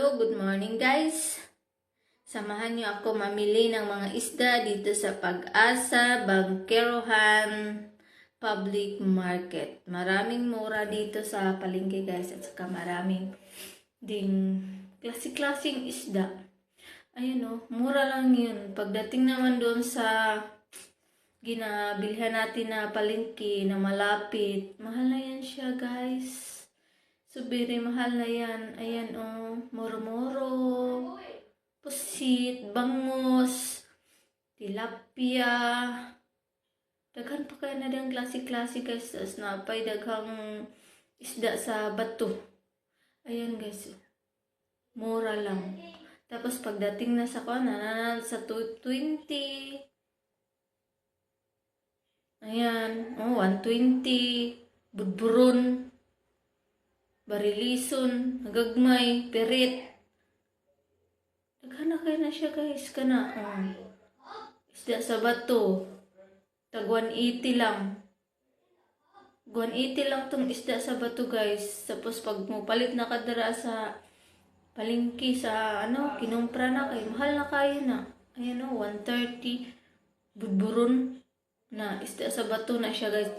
Hello, good morning guys. Samahan niyo ako mamili ng mga isda dito sa Pag-asa, Bangkerohan, Public Market. Maraming mura dito sa palengke guys at saka maraming ding klase-klaseng isda. Ayun oh, mura lang yun. Pagdating naman doon sa ginabilhan natin na palengke na malapit, mahal na yan siya guys. Very mahal na yan. Ayan, oh. Moro-moro. Pusit, bangus, tilapia. Daghan pa kaya na diyang klase-klase guys. Tapos napay daghang isda sa bato. Ayan guys. Mura lang. Tapos pagdating na sa kwana, na sa 220. Ayan. Oh, 120. Budburon barilison, nagagmay, perit. Naghana kayo na siya guys, kana. Oh. Isda sa bato. Tag 180 lang. 180 lang tong isda sa bato guys. Tapos pag mo palit na kadara sa palingki sa ano, kinumpra na kay mahal na kayo na. Ayan o, 130. Budburon na isda sa bato na siya guys.